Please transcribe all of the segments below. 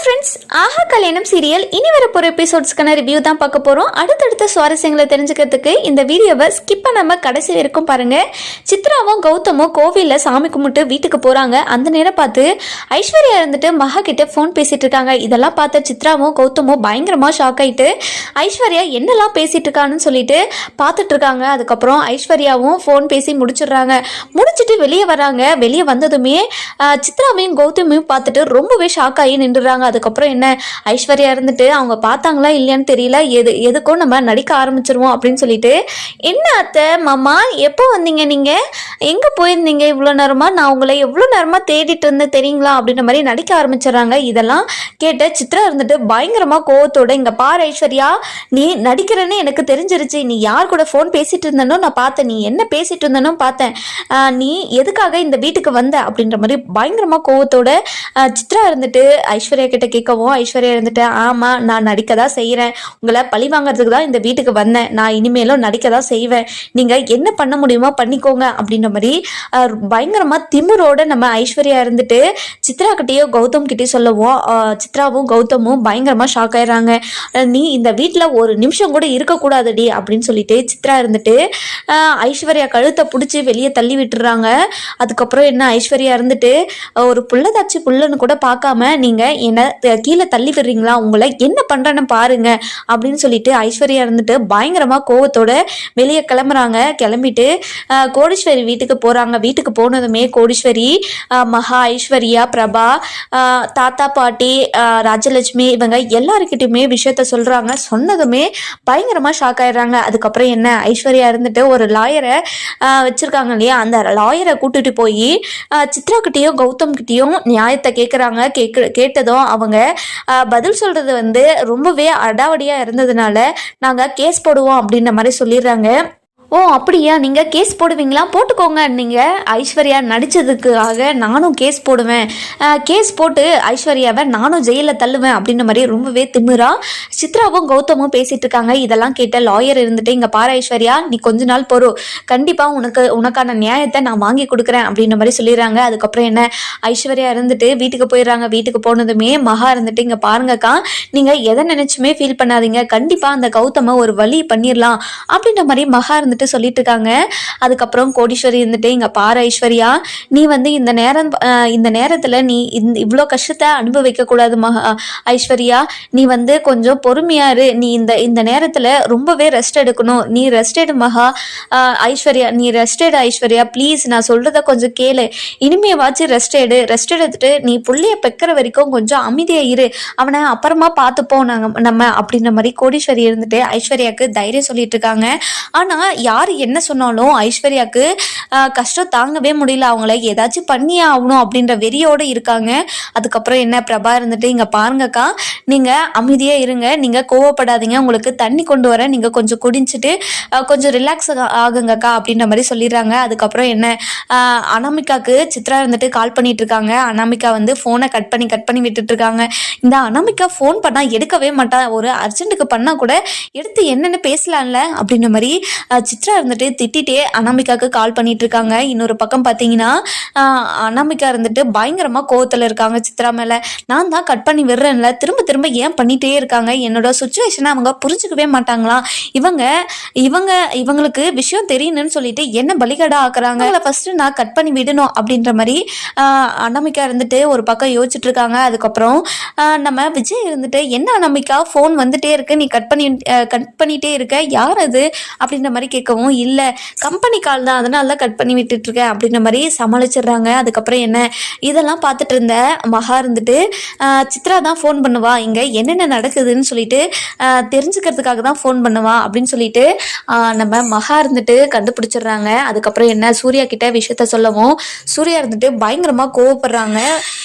Friends ஆஹா கல்யாணம் serial இனி வர எபிசோட்ஸ்க்கான ரிவ்யூ தான் பார்க்க போகிறோம் அடுத்தடுத்த சுவாரஸ்யங்களை தெரிஞ்சுக்கிறதுக்கு இந்த வீடியோவை ஸ்கிப் பண்ணாமல் கடைசி வரைக்கும் பாருங்கள் சித்ராவும் கௌதமும் கோவிலில் சாமி கும்பிட்டு வீட்டுக்கு போகிறாங்க அந்த நேரம் பார்த்து ஐஸ்வர்யா இருந்துட்டு மகா கிட்ட ஃபோன் பேசிட்டு இருக்காங்க. இதெல்லாம் பார்த்த சித்ராவும் கௌதமும் பயங்கரமாக ஷாக் ஆகிட்டு ஐஸ்வர்யா என்னெல்லாம் பேசிட்டு இருக்கான்னு சொல்லிட்டு பார்த்துட்டு இருக்காங்க. அதுக்கப்புறம் ஐஸ்வர்யாவும் ஃபோன் பேசி முடிச்சிடுறாங்க. முடிச்சுட்டு வெளியே வராங்க. வெளியே வந்ததுமே சித்ராவையும் கௌதமையும் பார்த்துட்டு ரொம்பவே ஷாக் ஆகி நின்றுறாங்க அதுக்கப்புறம் என்ன? ஐஸ்வர்யா இருந்துட்டு அவங்க பார்த்தாங்களா இல்லையான்னு தெரியல. எது எதுக்கும் நம்ம நடிக்க ஆரம்பிச்சிருவோம் அப்படின்னு சொல்லிட்டு என்ன அத்தை மாமா எப்போ வந்தீங்க நீங்கள் எங்கே போயிருந்தீங்க இவ்வளோ நேரமா? நான் உங்களை எவ்வளோ நேரமாக தேடிட்டு இருந்தேன் தெரியுங்களா? அப்படின்ற மாதிரி நடிக்க ஆரம்பிச்சிடுறாங்க. இதெல்லாம் கேட்ட சித்ரா இருந்துட்டு பயங்கரமாக கோவத்தோட இங்கே பாரு ஐஸ்வர்யா நீ நடிக்கிறேன்னு எனக்கு தெரிஞ்சிருச்சு. நீ யார் கூட ஃபோன் பேசிட்டு இருந்தனோ நான் பார்த்தேன். நீ என்ன பேசிட்டு இருந்தனோ பார்த்தேன். நீ எதுக்காக இந்த வீட்டுக்கு வந்த? அப்படின்ற மாதிரி பயங்கரமாக கோவத்தோட சித்ரா இருந்துட்டு ஐஸ்வர்யா கிட்ட கேட்கவும் ஐஸ்வர்யா இருந்துட்டு ஆமாம் நான் நடிக்க தான் செய்கிறேன் உங்களை பழி வாங்குறதுக்கு தான் இந்த வீட்டுக்கு வந்தேன். நான் இனிமேலும் நடிக்க தான் செய்வேன். நீங்கள் என்ன பண்ண முடியுமோ பண்ணிக்கோங்க அப்படின்ற மாதிரி பயங்கரமா பயங்கரமாக நம்ம ஐஸ்வர்யா இருந்துட்டு சித்ரா கிட்டேயோ கௌதம் கிட்டேயோ சொல்லவும் சித்ராவும் கௌதமும் பயங்கரமாக ஷாக் ஆயிடுறாங்க. நீ இந்த வீட்டில் ஒரு நிமிஷம் கூட இருக்கக்கூடாதுடி அப்படின்னு சொல்லிட்டு சித்ரா இருந்துட்டு ஐஸ்வர்யா கழுத்தை பிடிச்சி வெளியே தள்ளி விட்டுறாங்க. அதுக்கப்புறம் என்ன ஐஸ்வர்யா இருந்துட்டு ஒரு புள்ளதாச்சி புள்ளன்னு கூட பார்க்காம நீங்கள் என்னை கீழே தள்ளி விடுறீங்களா? உங்களை என்ன பண்ணுறேன்னு பாருங்க அப்படின்னு சொல்லிட்டு ஐஸ்வர்யா இருந்துட்டு பயங்கரமாக கோவத்தோட வெளியே கிளம்புறாங்க. கிளம்பிட்டு கோடீஸ்வரி வீட்டுக்கு போகிறாங்க வீட்டுக்கு போனதுமே கோடீஸ்வரி மகா ஐஸ்வர்யா பிரபா தாத்தா பாட்டி ராஜலட்சுமி இவங்க எல்லாருக்கிட்டையுமே விஷயத்த சொல்கிறாங்க சொன்னதுமே பயங்கரமாக ஷாக் ஆயிடுறாங்க. அதுக்கப்புறம் என்ன? ஐஸ்வர்யா இருந்துட்டு ஒரு லாயரை வச்சுருக்காங்க இல்லையா? அந்த லாயரை கூட்டிட்டு போய் சித்ரா கிட்டேயும் கௌதம் கிட்டேயும் நியாயத்தை கேட்குறாங்க கேட்க கேட்டதும் அவங்க பதில் சொல்கிறது வந்து ரொம்பவே அடாவடியாக இருந்ததுனால நாங்கள் கேஸ் போடுவோம் அப்படின்ற மாதிரி சொல்லிடுறாங்க. ஓ அப்படியா? நீங்கள் கேஸ் போடுவீங்களா? போட்டுக்கோங்க நீங்கள் ஐஸ்வர்யா நடித்ததுக்காக நானும் கேஸ் போடுவேன். கேஸ் போட்டு ஐஸ்வர்யாவை நானும் ஜெயிலில் தள்ளுவேன் அப்படின்ற மாதிரி ரொம்பவே திமிரா சித்ராவும் கௌதமும் பேசிட்டு இருக்காங்க. இதெல்லாம் கேட்ட லாயர் இருந்துட்டு இங்கே பாரு ஐஸ்வர்யா நீ கொஞ்ச நாள் பொறு. கண்டிப்பாக உனக்கு உனக்கான நியாயத்தை நான் வாங்கி கொடுக்குறேன் அப்படின்ற மாதிரி சொல்லிடுறாங்க. அதுக்கப்புறம் என்ன? ஐஸ்வர்யா இருந்துட்டு வீட்டுக்கு போயிடுறாங்க. வீட்டுக்கு போனதுமே மகா இருந்துட்டு இங்கே பாருங்கக்கா நீங்கள் எதை நினச்சுமே ஃபீல் பண்ணாதீங்க. கண்டிப்பாக அந்த கௌதமை ஒரு வழி பண்ணிடலாம் அப்படின்ற மாதிரி மகா இருந்துட்டு சொல்லிட்டு இருக்காங்க அதுக்கப்புறம் கோடீஸ்வரி இருந்துட்டு இங்கே பாரு ஐஸ்வர்யா நீ வந்து இந்த நேரம் இந்த நேரத்தில் நீ இந்த இவ்வளோ கஷ்டத்தை அனுபவிக்க கூடாது ஐஸ்வர்யா. நீ வந்து கொஞ்சம் பொறுமையா இரு. நீ இந்த இந்த நேரத்தில் ரொம்பவே ரெஸ்ட் எடுக்கணும். நீ ரெஸ்ட் எடு மகா ஐஸ்வர்யா நீ ரெஸ்ட் எடு ஐஸ்வர்யா. ப்ளீஸ் நான் சொல்கிறத கொஞ்சம் கேளு. இனிமேவாச்சும் ரெஸ்ட் எடு. ரெஸ்ட் எடுத்துட்டு நீ புள்ளைய பெக்கிற வரைக்கும் கொஞ்சம் அமைதியா இரு. அவனை அப்புறமா பார்த்துப்போம் நாங்கள் நம்ம அப்படின்ற மாதிரி கோடீஸ்வரி இருந்துட்டு ஐஸ்வர்யாவுக்கு தைரியம் சொல்லிட்டு இருக்காங்க ஆனால் யார் என்ன சொன்னாலும் ஐஸ்வர்யாவுக்கு கஷ்டம் தாங்கவே முடியல. அவங்கள ஏதாச்சும் பண்ணியே ஆகணும் அப்படின்ற வெறியோடு இருக்காங்க. அதுக்கப்புறம் என்ன பிரபா இருந்துட்டு இங்கே பாருங்கக்கா நீங்கள் அமைதியாக இருங்க. நீங்கள் கோவப்படாதீங்க. உங்களுக்கு தண்ணி கொண்டு வர நீங்கள் கொஞ்சம் குடிச்சிட்டு கொஞ்சம் ரிலாக்ஸ் ஆகுங்கக்கா அப்படின்ற மாதிரி சொல்லிடுறாங்க. அதுக்கப்புறம் என்ன அனாமிகாவுக்கு அனாமிகாக்கு சித்ரா இருந்துட்டு கால் பண்ணிட்டு இருக்காங்க. அனாமிகா வந்து ஃபோனை கட் பண்ணி கட் பண்ணி விட்டுட்டு இருக்காங்க. இந்த அனாமிகா ஃபோன் பண்ணால் எடுக்கவே மாட்டா. ஒரு அர்ஜென்ட்டுக்கு பண்ணால் கூட எடுத்து என்னென்னு பேசலாம்ல அப்படின்ற மாதிரி சித்ரா இருந்துட்டு திட்டிகிட்டே அனாமிகாவுக்கு கால் பண்ணிட்டு இருக்காங்க இன்னொரு பக்கம் பார்த்தீங்கன்னா அனாமிகா இருந்துட்டு பயங்கரமாக கோவத்தில் இருக்காங்க சித்ரா மேலே. நான் தான் கட் பண்ணி விடுறேன்ல. திரும்ப திரும்ப ஏன் பண்ணிட்டே இருக்காங்க? என்னோட சுச்சுவேஷனை அவங்க புரிஞ்சுக்கவே மாட்டாங்களாம் இவங்க இவங்க இவங்களுக்கு விஷயம் தெரியணும்னு சொல்லிட்டு என்ன பலிகடா ஆக்குறாங்க? அதில் ஃபர்ஸ்ட் நான் கட் பண்ணி விடணும் அப்படின்ற மாதிரி அனாமிகா இருந்துட்டு ஒரு பக்கம் யோசிச்சுட்டு இருக்காங்க அதுக்கப்புறம் நம்ம விஜய் இருந்துட்டு என்ன அனாமிகா? ஃபோன் வந்துட்டே இருக்கு. நீ கட் பண்ணி கட் பண்ணிட்டே இருக்க. யார் அது? அப்படின்ற மாதிரி கேட்கவும் இல்லை. கம்பெனி கால் தான் அதனால தான் கட் பண்ணி விட்டுட்ருக்கேன் அப்படின்ற மாதிரி சமாளிச்சிடுறாங்க. அதுக்கப்புறம் என்ன? இதெல்லாம் பார்த்துட்டு இருந்த மகா இருந்துட்டு சித்ரா தான் ஃபோன் பண்ணுவா. இங்கே என்னென்ன நடக்குதுன்னு சொல்லிட்டு தெரிஞ்சுக்கிறதுக்காக தான் ஃபோன் பண்ணுவா. அப்படின்னு சொல்லிட்டு நம்ம மகா இருந்துட்டு கண்டுபிடிச்சிடுறாங்க. அதுக்கப்புறம் என்ன? சூர்யா கிட்ட விஷயத்த சொல்லவும் சூர்யா இருந்துட்டு பயங்கரமாக கோவப்படுறாங்க.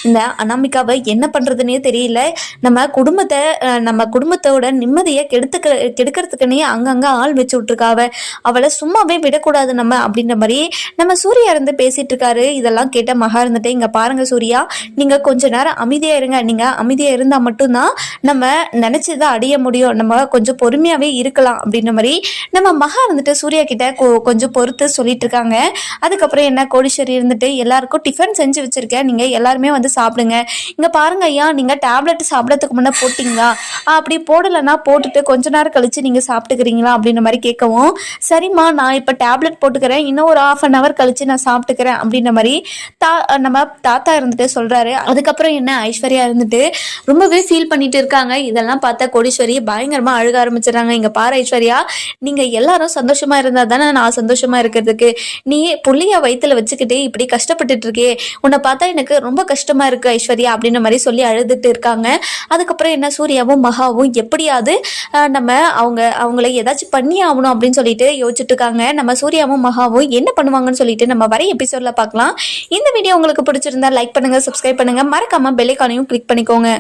இந்த அனாமிகாவை என்ன பண்ணுறதுனே தெரியல. நம்ம குடும்பத்தை நம்ம குடும்பத்தோட நிம்மதியை கெடுத்துக்க கெடுக்கிறதுக்குன்னே அங்கங்கே ஆள் வச்சு விட்ருக்காவ அவ அவளை சும்மாவே விடக்கூடாது நம்ம அப்படின்ற மாதிரி நம்ம சூர்யா இருந்து பேசிட்டு இருக்காரு. இதெல்லாம் கேட்ட மகா இருந்துட்டு இங்க பாருங்க சூர்யா நீங்க கொஞ்ச நேரம் அமைதியா இருங்க. நீங்க அமைதியா இருந்தா மட்டும்தான் நம்ம நினைச்சதை அடைய முடியும். நம்ம கொஞ்சம் பொறுமையாவே இருக்கலாம். அப்படின்ற மாதிரி நம்ம மகா இருந்துட்டு சூர்யா கிட்ட கொ- கொஞ்சம் பொறுத்து சொல்லிட்டு இருக்காங்க. அதுக்கப்புறம் என்ன கோடீஸ்வரி இருந்துட்டு எல்லாருக்கும் டிஃபன் செஞ்சு வச்சிருக்கேன். நீங்க எல்லாருமே வந்து சாப்பிடுங்க. இங்க பாருங்க ஐயா நீங்க டேப்லெட் சாப்பிடறதுக்கு முன்னே போட்டிங்களா? அப்படி போடலைன்னா போட்டுட்டு கொஞ்ச நேரம் கழிச்சு நீங்க சாப்பிட்டுக்கிறீங்களா? அப்படின்ற மாதிரி கேட்கவும் சரிம்மா நான் இப்போ டேப்லெட் போட்டுக்கிறேன். இன்னும் ஒரு ஆஃப் அன் ஹவர் கழிச்சு நான் சாப்பிட்டுக்கிறேன் அப்படின்ற மாதிரி தா நம்ம தாத்தா இருந்துட்டு சொல்றாரு. அதுக்கப்புறம் என்ன ஐஸ்வர்யா இருந்துட்டு ரொம்பவே ஃபீல் பண்ணிட்டு இருக்காங்க. இதெல்லாம் பார்த்தா கோடீஸ்வரி பயங்கரமா அழுக ஆரம்பிச்சிடுறாங்க. இங்க பாரு ஐஸ்வர்யா நீங்க எல்லாரும் சந்தோஷமா இருந்தா தானே நான் சந்தோஷமா இருக்கிறதுக்கு. நீ புள்ளைய வயிற்றுல வச்சுக்கிட்டே இப்படி கஷ்டப்பட்டுட்டு இருக்கே உன்னை பார்த்தா எனக்கு ரொம்ப கஷ்டமா இருக்கு ஐஸ்வர்யா அப்படின்ற மாதிரி சொல்லி அழுதுட்டு இருக்காங்க. அதுக்கப்புறம் என்ன சூர்யாவும் மகாவும் எப்படியாவது நம்ம அவங்க அவங்கள ஏதாச்சும் பண்ணி ஆகணும் அப்படின்னு சொல்லிட்டு யோசிச்சுட்டு இருக்காங்க நம்ம சூர்யாவும் மகாவும் என்ன பண்ணுவாங்கன்னு சொல்லிட்டு நம்ம வர எபிசோட்ல பார்க்கலாம். இந்த வீடியோ உங்களுக்கு பிடிச்சிருந்தா லைக் பண்ணுங்க சப்ஸ்கிரைப் பண்ணுங்க. மறக்காம பெல்லைக்கானையும் கிளிக் பண்ணிக்கோங்க.